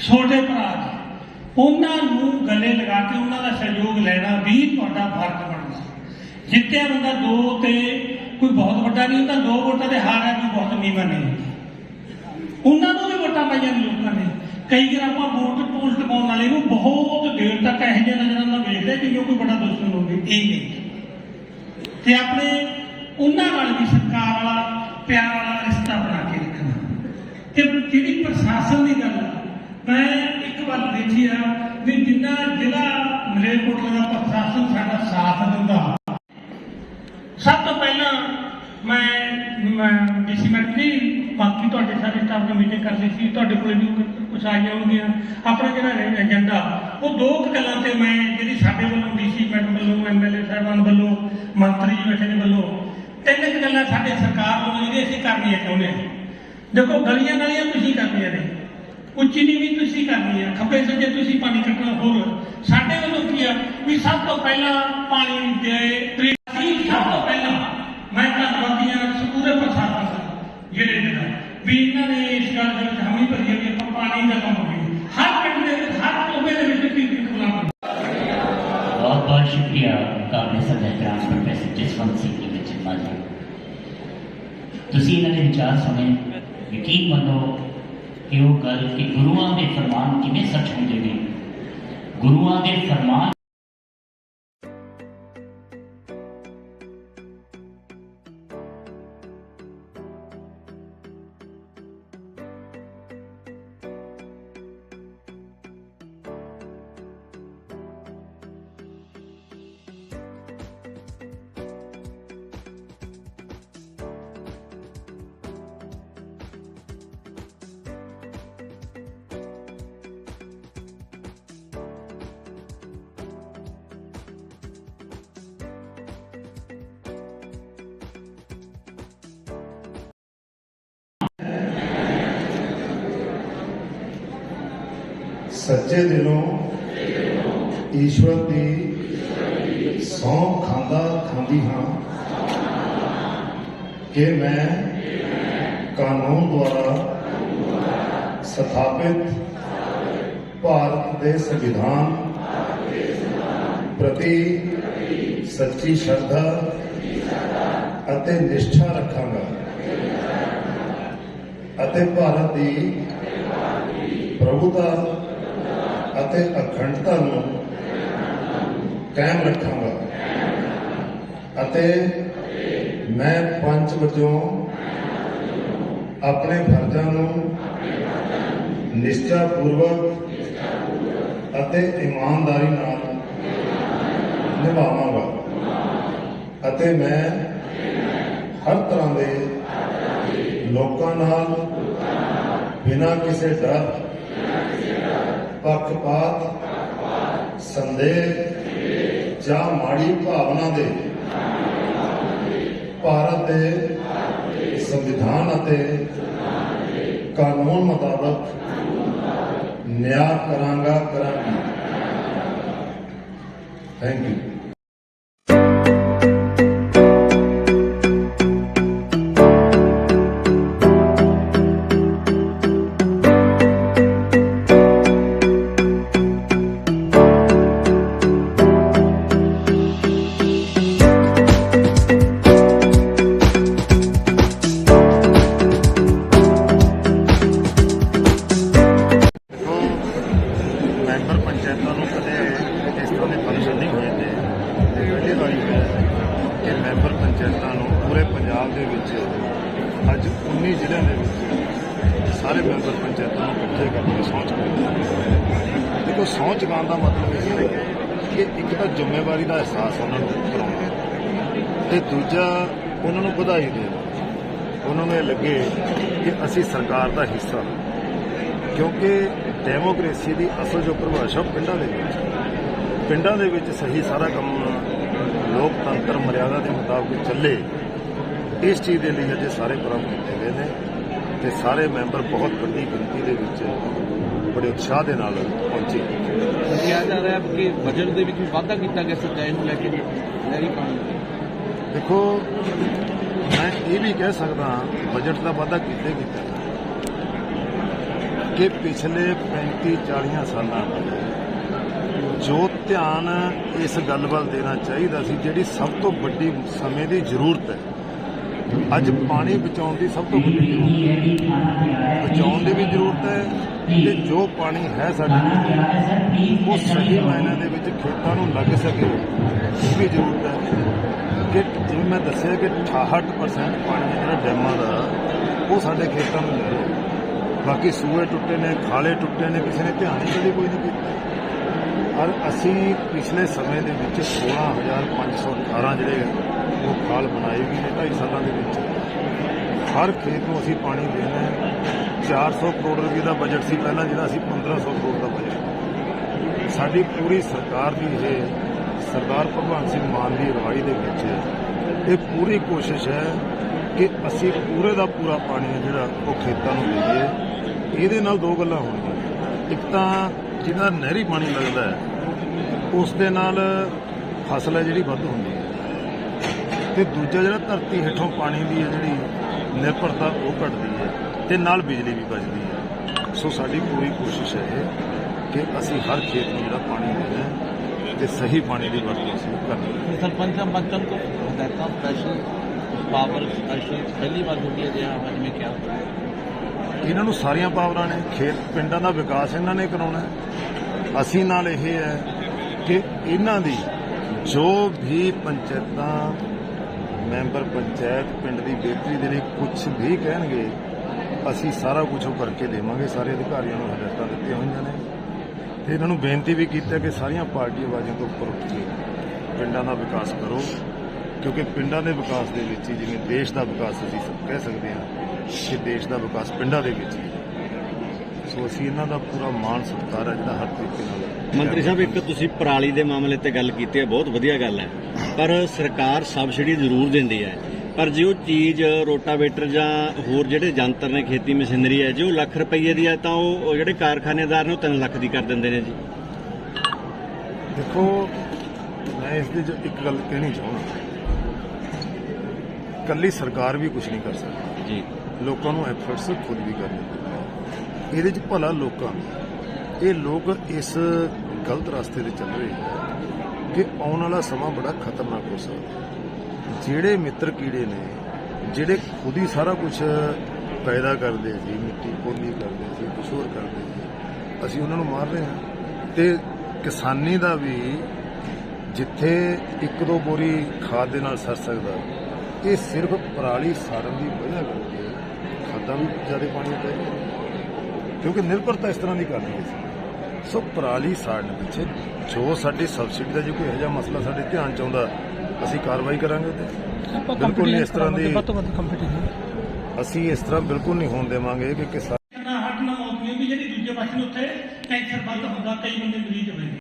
ਛੋਟੇ ਭਰਾ ਜੀ। ਉਹਨਾਂ ਨੂੰ ਗਲੇ ਲਗਾ ਕੇ ਉਹਨਾਂ ਦਾ ਸਹਿਯੋਗ ਲੈਣਾ ਵੀ ਤੁਹਾਡਾ ਫ਼ਰਕ ਬਣਦਾ। ਜਿੱਤਿਆ ਬੰਦਾ ਦੋ ਤੇ ਕੋਈ ਬਹੁਤ ਵੱਡਾ ਨਹੀਂ ਹੁੰਦਾ, ਦੋ ਵੋਟਾਂ ਤੇ ਹੈ ਕੋਈ ਬਹੁਤ ਨੀਵਾਂ ਨਹੀਂ ਹੁੰਦਾ। ਉਹਨਾਂ ਨੂੰ ਵੀ ਵੋਟਾਂ ਪਾਈਆਂ ਨੇ ਲੋਕਾਂ ਨੇ। ਕਈ ਵਾਰ ਵੋਟ ਪੋਸਟ ਪਾਉਣ ਵਾਲੇ ਨੂੰ ਬਹੁਤ ਦੇਰ ਤੱਕ ਇਹੋ ਜਿਹੇ ਨਜ਼ਰਾਂ ਨਾਲ ਵੇਖਦੇ ਜਿਵੇਂ ਕੋਈ ਬੜਾ ਦੁਸ਼ਮਣ ਹੋਵੇ, ਇਹ ਨਹੀਂ। ਤੇ ਆਪਣੇ ਉਹਨਾਂ ਨਾਲ ਵੀ ਸਰਕਾਰ ਵਾਲਾ, ਪਿਆਰ ਵਾਲਾ ਰਿਸ਼ਤਾ ਬਣਾ ਕੇ ਰੱਖਣਾ। ਤੇ ਜਿਹੜੀ ਪ੍ਰਸ਼ਾਸਨ ਦੀ ਗੱਲ ਆ ਮੈਂ ਇੱਕ ਵਾਰ ਦੇਖੀ ਆ ਵੀ ਜਿੰਨਾ ਜ਼ਿਲ੍ਹਾ ਮਲੇਰਕੋਟਲਾ ਦਾ ਪ੍ਰਸ਼ਾਸਨ ਸਾਡਾ ਸਾਥ ਦਿੰਦਾ। ਸਭ ਤੋਂ ਪਹਿਲਾਂ ਮੈਂ ਡੀਸੀ ਮੈਟਰੀ ਬਾਕੀ ਤੁਹਾਡੇ ਸਾਰੇ ਸਟਾਫ ਨਾਲ ਮੀਟਿੰਗ ਕਰਦੀ ਸੀ, ਤੁਹਾਡੇ ਕੋਲੇ ਵੀ ਕੁਝ ਆ ਜਾਣਗੀਆਂ ਆਪਣਾ ਜਿਹੜਾ ਏਜੰਡਾ ਉਹ ਦੋ ਕੁ ਗੱਲਾਂ ਤੇ ਮੈਂ ਜਿਹੜੀ ਸਾਡੇ ਵੱਲੋਂ ਡੀਸੀ ਮੈਡਮ ਵੱਲੋਂ ਐਮਐਲਏ ਸਾਹਿਬਾਨ ਵੱਲੋਂ, ਮੰਤਰੀ ਜੀ ਬੈਠੇ ਨੇ ਵੱਲੋਂ, ਤਿੰਨ ਕੁ ਗੱਲਾਂ ਸਾਡੇ ਸਰਕਾਰ ਵੱਲੋਂ ਜਿਹੜੀ ਅਸੀਂ ਕਰਨੀਆਂ ਚਾਹੁੰਦੇ ਹਾਂ। ਦੇਖੋ ਗਲੀਆਂ ਗਲੀਆਂ ਤੁਸੀਂ ਕਰਨੀਆਂ ਨੇ। ਉੱਚੀ ਨੀਵੀਂ ਤੁਸੀਂ ਕਰਨੀ ਆ ਖੱਬੇ ਸੱਜੇ ਤੁਸੀਂ ਪਾਣੀ ਕੱਢਣਾ ਹੋਰ ਸਾਡੇ ਵੱਲੋਂ ਕੀ ਆ ਵੀ ਸਭ ਤੋਂ ਪਹਿਲਾਂ ਪਾਣੀ ਦੇ ਤਰੀਕੀ ਸਭ ਤੋਂ ਪਹਿਲਾਂ ਮੈਂ ਧੰਨਵਾਦੀ ਆ ਪੂਰੇ ਪ੍ਰਸ਼ਾਸਨ ਦਾ ਜਿਹੜੇ ਨੇ ਵੀ ਇਹਨਾਂ ਨੇ ਇਸ ਗੱਲ ਦੇ ਵਿੱਚ ਹਮੀ ਭਰੀ ਹੈ ਵੀ ਆਪਾਂ ਪਾਣੀ ਦਾ ਕੰਮ ਕਰੀਏ ਹਰ ਪਿੰਡ ਦੇ ਵਿੱਚ ਹਰ ਟੋਬੇ ਦੇ ਵਿੱਚ ਕੀ ਕੀ ਬੁਲਾਵਾਂਗੇ ਬਹੁਤ ਬਹੁਤ ਸ਼ੁਕਰੀਆ ਕਾਬਲੇ ਸਭਿਆਚਾਰ ਪ੍ਰੋਫੈਸਰ ਜਸਵੰਤ ਸਿੰਘ ਜੀ ਵਿੱਚ ਮਾਜੀ ਤੁਸੀਂ ਇਹਨਾਂ ਦੇ ਵਿਚਾਰ ਸੁਣੇ ਯਕੀਨ ਮੰਨੋ ਕਿ ਉਹ ਗੱਲ ਕਿ ਗੁਰੂਆਂ ਦੇ ਫਰਮਾਨ ਕਿਵੇਂ ਸੱਚ ਹੁੰਦੇ ਨੇ? ਗੁਰੂਆਂ ਦੇ ਫਰਮਾਨ ਸੱਚੇ ਦਿਲੋਂ ਈਸ਼ਵਰ ਦੀ ਸੌਂ ਖਾਂਦਾ ਖਾਂਦੀ ਹਾਂ ਕਿ ਮੈਂ ਕਾਨੂੰਨ ਦੁਆਰਾ ਸਥਾਪਿਤ ਭਾਰਤ ਦੇ ਸੰਵਿਧਾਨ ਪ੍ਰਤੀ ਸੱਚੀ ਸ਼ਰਧਾ ਅਤੇ ਨਿਸ਼ਠਾ ਰੱਖਾਂਗਾ ਅਤੇ ਭਾਰਤ ਦੀ ਪ੍ਰਭੂਤਾ ਅਤੇ ਅਖੰਡਤਾ ਨੂੰ ਕਾਇਮ ਰੱਖਾਂਗਾ। ਅਤੇ ਮੈਂ ਪੰਚ ਵਜੋਂ ਆਪਣੇ ਫਰਜ਼ਾਂ ਨੂੰ ਨਿਸ਼ਚਾ ਪੂਰਵਕ ਅਤੇ ਇਮਾਨਦਾਰੀ ਨਾਲ ਨਿਭਾਵਾਂਗਾ। ਅਤੇ ਮੈਂ ਹਰ ਤਰ੍ਹਾਂ ਦੇ ਲੋਕਾਂ ਨਾਲ ਬਿਨਾਂ ਕਿਸੇ ਡਰ ਪੱਖਪਾਤ, ਸੰਦੇਹ ਜਾਂ ਮਾੜੀ ਭਾਵਨਾ ਦੇ ਭਾਰਤ ਦੇ ਸੰਵਿਧਾਨ ਅਤੇ ਕਾਨੂੰਨ ਮੁਤਾਬਕ ਨਿਆਂ ਕਰਾਂਗਾ ਕਰਾਂਗਾ। ਥੈਂਕ ਯੂ ਪੂਰੇ ਪੰਜਾਬ ਦੇ ਵਿੱਚ ਅੱਜ 19 ਜ਼ਿਲ੍ਹਿਆਂ ਦੇ ਵਿੱਚ ਸਾਰੇ ਮੈਂਬਰ ਪੰਚਾਇਤਾਂ ਨੂੰ ਇਕੱਠੇ ਕਰਕੇ ਸਹੁੰ ਚੁਕਾਈ ਦੇਖੋ, ਸਹੁੰ ਚੁਕਾਉਣ ਦਾ ਮਤਲਬ ਇਹ ਹੈ ਕਿ ਇੱਕ ਤਾਂ ਜ਼ਿੰਮੇਵਾਰੀ ਦਾ ਅਹਿਸਾਸ ਉਹਨਾਂ ਨੂੰ ਕਰਾਉਣਾ ਤੇ ਦੂਜਾ ਉਹਨਾਂ ਨੂੰ ਵਧਾਈ ਦੇਣਾ। ਉਹਨਾਂ ਨੂੰ ਇਹ ਲੱਗੇ ਕਿ ਅਸੀਂ ਸਰਕਾਰ ਦਾ ਹਿੱਸਾ ਕਿਉਂਕਿ ਡੈਮੋਕ੍ਰੇਸੀ ਦੀ ਅਸਲ ਜੋ ਪਰਿਭਾਸ਼ਾ ਉਹ ਪਿੰਡਾਂ ਦੇ ਵਿੱਚ ਪਿੰਡਾਂ ਦੇ ਵਿੱਚ ਸਹੀ ਸਾਰਾ ਕੰਮ ਲੋਕਤੰਤਰ ਮਰਿਆਦਾ ਦੇ ਮੁਤਾਬਕ ਚੱਲੇ। ਇਸ ਚੀਜ਼ ਦੇ ਲਈ ਅਜੇ ਸਾਰੇ ਪ੍ਰਬੰਧ ਕੀਤੇ ਗਏ ਨੇ ਤੇ ਸਾਰੇ ਮੈਂਬਰ ਬਹੁਤ ਵੱਡੀ ਗਿਣਤੀ ਦੇ ਵਿੱਚ ਬੜੇ ਉਤਸ਼ਾਹ ਦੇ ਨਾਲ ਪਹੁੰਚੇ। ਕਿਹਾ ਜਾ ਰਿਹਾ ਹੈ ਕਿ ਬਜਟ ਦੇ ਵਿੱਚ ਵੀ ਵਾਧਾ ਕੀਤਾ ਗਿਆ ਸਿੰਚਾਈ ਨੂੰ ਲੈ ਕੇ ਜੀ ਨਹਿਰੀ ਪਾਣੀ ਦੇਖੋ ਮੈਂ ਇਹ ਵੀ ਕਹਿ ਸਕਦਾ ਹਾਂ ਬਜਟ ਦਾ ਵਾਧਾ ਕਿਤੇ ਕੀਤਾ ਕਿ ਪਿਛਲੇ 35 40 ਸਾਲਾਂ ਤੋਂ ਜੋ ਧਿਆਨ ਇਸ ਗੱਲ ਵੱਲ ਦੇਣਾ ਚਾਹੀਦਾ ਸੀ ਜਿਹੜੀ ਸਭ ਤੋਂ ਵੱਡੀ ਸਮੇਂ ਦੀ ਜ਼ਰੂਰਤ ਹੈ ਅੱਜ ਪਾਣੀ ਬਚਾਉਣ ਦੀ ਸਭ ਤੋਂ ਵੱਡੀ ਜ਼ਰੂਰਤ ਹੈ। ਬਚਾਉਣ ਦੀ ਵੀ ਜ਼ਰੂਰਤ ਹੈ ਤੇ ਜੋ ਪਾਣੀ ਹੈ ਸਾਡੇ ਕੋਲ ਉਹ ਸਹੀ ਮਾਇਨਿਆਂ ਦੇ ਵਿੱਚ ਖੇਤਾਂ ਨੂੰ ਲੱਗ ਸਕੇ, ਇਹ ਵੀ ਜ਼ਰੂਰਤ ਹੈ। ਕਿ ਜਿਵੇਂ ਮੈਂ ਦੱਸਿਆ ਕਿ 68% ਪਾਣੀ ਜਿਹੜਾ ਡੈਮਾਂ ਦਾ, ਉਹ ਸਾਡੇ ਖੇਤਾਂ ਨੂੰ ਮਿਲ। ਰਿਹਾ ਬਾਕੀ ਸੂਏ ਟੁੱਟੇ ਨੇ, ਖਾਲੇ ਟੁੱਟੇ ਨੇ, ਕਿਸੇ ਨੇ ਧਿਆਨ ਹੀ ਕਦੇ ਕੋਈ ਨਹੀਂ ਕੀਤਾ। ਔਰ ਅਸੀਂ ਪਿਛਲੇ ਸਮੇਂ ਦੇ ਵਿੱਚ 16518 ਜਿਹੜੇ ਉਹ ਖਾਲ ਬਣਾਈ ਵੀ ਨੇ 2.5 ਸਾਲਾਂ ਦੇ ਵਿੱਚ। ਹਰ ਖੇਤ ਨੂੰ ਅਸੀਂ ਪਾਣੀ ਦੇਣਾ ਹੈ। 400 ਕਰੋੜ ਰੁਪਏ ਦਾ ਬਜਟ ਸੀ ਪਹਿਲਾਂ, ਜਿਹੜਾ ਅਸੀਂ 1500 ਕਰੋੜ ਦਾ ਬਜਟ ਸਾਡੀ ਪੂਰੀ ਸਰਕਾਰ ਦੀ ਇਹ ਸਰਦਾਰ ਭਗਵੰਤ ਸਿੰਘ ਮਾਨ ਦੀ ਅਗਵਾਈ ਦੇ ਵਿੱਚ ਇਹ ਪੂਰੀ ਕੋਸ਼ਿਸ਼ ਹੈ ਕਿ ਅਸੀਂ ਪੂਰੇ ਦਾ ਪੂਰਾ ਪਾਣੀ ਹੈ ਜਿਹੜਾ ਉਹ ਖੇਤਾਂ ਨੂੰ ਦੇਈਏ। ਇਹਦੇ ਨਾਲ ਦੋ ਗੱਲਾਂ ਹੋਣਗੀਆਂ। ਇੱਕ ਤਾਂ ਜਿਹਦਾ ਨਹਿਰੀ ਪਾਣੀ ਲੱਗਦਾ ਹੈ, ਉਸ ਦੇ ਨਾਲ ਫਸਲ ਹੈ ਜਿਹੜੀ ਵੱਧ ਹੁੰਦੀ ਹੈ। ਤੇ ਦੂਜਾ ਜਿਹੜਾ ਧਰਤੀ ਹੇਠੋਂ ਪਾਣੀ ਦੀ ਹੈ ਜਿਹੜੀ ਨਿਰਭਰਤਾ ਉਹ ਘਟਦੀ ਹੈ ਤੇ ਨਾਲ ਬਿਜਲੀ ਵੀ ਬਚਦੀ ਹੈ। ਸੋ ਸਾਡੀ ਪੂਰੀ ਕੋਸ਼ਿਸ਼ ਹੈ ਕਿ ਅਸੀਂ ਹਰ ਖੇਤ ਨੂੰ ਜਿਹੜਾ ਪਾਣੀ ਦੇਣਾ ਤੇ ਸਹੀ ਪਾਣੀ ਦੀ ਵਰਤੋਂ ਅਸੀਂ ਕਰਨੀ ਸਰਪੰਚਾਂ ਮੰਤਨ ਕੋ ਹਦਾਇਤਾਂ ਸਪੈਸ਼ਲ ਪਾਵਰ ਸਪੈਸ਼ਲ ਪਹਿਲੀ ਵਾਰ ਹੁੰਦੀ ਹੈ ਜਿਹਾ ਅੱਜ ਮੈਂ ਕਿਹਾ। ਇਹਨਾਂ ਨੂੰ ਸਾਰੀਆਂ ਪਾਵਰਾਂ ਨੇ ਖੇਤ ਪਿੰਡਾਂ ਦਾ ਵਿਕਾਸ ਇਹਨਾਂ ਨੇ ਕਰਾਉਣਾ ਅਸੀਂ ਨਾਲ ਇਹ ਹੈ ਕਿ ਇਹਨਾਂ ਦੀ ਜੋ ਵੀ ਪੰਚਾਇਤਾਂ ਮੈਂਬਰ ਪੰਚਾਇਤ ਪਿੰਡ ਦੀ ਬਿਹਤਰੀ ਦੇ ਲਈ ਕੁਝ ਵੀ ਕਹਿਣਗੇ, ਅਸੀਂ ਸਾਰਾ ਕੁਝ ਉਹ ਕਰਕੇ ਦੇਵਾਂਗੇ, ਸਾਰੇ ਅਧਿਕਾਰੀਆਂ ਨੂੰ ਹਦਾਇਤਾਂ ਦਿੱਤੀਆਂ ਹੋਈਆਂ ਨੇ। ਤੇ ਇਹਨਾਂ ਨੂੰ ਬੇਨਤੀ ਵੀ ਕੀਤੀ ਕਿ ਸਾਰੀਆਂ ਪਾਰਟੀ ਆਵਾਜ਼ਾਂ ਤੋਂ ਉੱਪਰ ਉੱਠ ਕੇ ਪਿੰਡਾਂ ਦਾ ਵਿਕਾਸ ਕਰੋ, ਕਿਉਂਕਿ ਪਿੰਡਾਂ ਦੇ ਵਿਕਾਸ ਦੇ ਵਿੱਚ ਹੀ ਜਿਵੇਂ ਦੇਸ਼ ਦਾ ਵਿਕਾਸ ਅਸੀਂ ਕਹਿ ਸਕਦੇ ਹਾਂ ਕਿ ਦੇਸ਼ ਦਾ ਵਿਕਾਸ ਪਿੰਡਾਂ ਦੇ ਵਿੱਚ ਹੀ। ਸੋ ਅਸੀਂ ਇਹਨਾਂ ਦਾ ਪੂਰਾ ਮਾਣ ਸਤਿਕਾਰ ਹੈ ਜਿਹੜਾ ਹਰ ਤਰੀਕੇ ਨਾਲ। ਮੰਤਰੀ ਸਾਹਿਬ ਇੱਕ ਤੁਸੀਂ ਪਰਾਲੀ ਦੇ ਮਾਮਲੇ ਤੇ ਗੱਲ ਕੀਤੀ ਹੈ ਬਹੁਤ ਵਧੀਆ ਗੱਲ ਹੈ। ਪਰ ਸਰਕਾਰ ਸਬਸਿਡੀ ਜ਼ਰੂਰ ਦਿੰਦੀ ਹੈ। ਪਰ ਜੇ ਉਹ ਚੀਜ਼ ਰੋਟਾਵੇਟਰ ਜਾਂ ਹੋਰ ਜਿਹੜੇ ਯੰਤਰ ਨੇ ਖੇਤੀ ਮਸ਼ੀਨਰੀ ਹੈ ਜੇ ਉਹ ਲੱਖ ਰੁਪਏ ਦੀ ਹੈ ਤਾਂ ਉਹ ਜਿਹੜੇ ਕਾਰਖਾਨੇਦਾਰ ਨੇ ਉਹ 3 ਲੱਖ ਦੀ ਕਰ ਦਿੰਦੇ ਨੇ ਜੀ। ਦੇਖੋ ਮੈਂ ਇਸ ਦੇ 'ਚ ਇੱਕ ਗੱਲ ਕਹਿਣੀ ਚਾਹੁੰਦਾ ਕੱਲੀ ਸਰਕਾਰ ਵੀ ਕੁਝ ਨਹੀਂ ਕਰ ਸਕਦੀ। ਜੀ। ਲੋਕਾਂ ਨੂੰ ਐਫਰਟਸ ਖੁਦ ਵੀ ਕਰਨੇ ਪੈਂਦੇ ਇਹਦੇ 'ਚ ਭਲਾ ਲੋਕਾਂ, ਇਹ ਲੋਕ ਇਸ ਗਲਤ ਰਸਤੇ ਤੇ ਚੱਲ ਰਹੇ ਹੈ ਕਿ ਆਉਣ ਵਾਲਾ ਸਮਾਂ ਬੜਾ ਖਤਰਨਾਕ ਹੋ ਸਕਦਾ ਜਿਹੜੇ ਮਿੱਤਰ ਕੀੜੇ ਨੇ, ਜਿਹੜੇ ਖੁਦ ਹੀ ਸਾਰਾ ਕੁਝ ਪੈਦਾ ਕਰਦੇ ਸੀ ਮਿੱਟੀ ਪੋਲੀ ਕਰਦੇ ਸੀ ਕੁਛ ਹੋਰ ਕਰਦੇ ਸੀ ਅਸੀਂ ਉਹਨਾਂ ਨੂੰ ਮਾਰ ਰਹੇ ਹਾਂ। ਤੇ ਕਿਸਾਨੀ ਦਾ ਵੀ ਜਿੱਥੇ ਇੱਕ ਦੋ ਬੋਰੀ ਖਾਦ ਦੇ ਨਾਲ ਸਰ ਸਕਦਾ, ਇਹ ਸਿਰਫ ਪਰਾਲੀ ਸਾੜਨ ਦੀ ਵਜ੍ਹਾ ਕਰਕੇ ਖਾਦਾਂ ਵੀ ਜ਼ਿਆਦਾ ਪਾਣੀ ਪੈ ਕਿਉਂਕਿ ਨਿਰਭਰਤਾ ਇਸ ਤਰ੍ਹਾਂ ਦੀ ਕਰ ਰਹੀ ਸੀ ਸੋ ਪਰਾਲੀ ਸਾੜਨ ਪਿੱਛੇ ਜੋ ਸਾਡੀ ਸਬਸਿਡੀ ਦਾ ਜੇ ਕੋਈ ਇਹੋ ਜਿਹਾ ਮਸਲਾ ਸਾਡੇ ਧਿਆਨ ਚ ਆਉਂਦਾ ਅਸੀਂ ਕਾਰਵਾਈ ਕਰਾਂਗੇ ਤੇ। ਬਿਲਕੁਲ ਇਸ ਤਰ੍ਹਾਂ ਦੀ ਅਸੀਂ ਇਸ ਤਰ੍ਹਾਂ ਬਿਲਕੁਲ ਨਹੀਂ ਹੋਣ ਦੇਵਾਂਗੇ ਕਿ ਕਿਸਾਨ ਨਾ ਹਟ ਨਾ ਮੌਤ ਨਹੀਂ ਜਿਹੜੀ ਦੂਜੇ ਪਾਸੇ ਨੂੰ ਉੱਥੇ ਕੈਂਸਰ ਬੰਦ ਹੁੰਦਾ ਕਈ ਬੰਦੇ ਮਰੀਜ਼ ਹੋਏ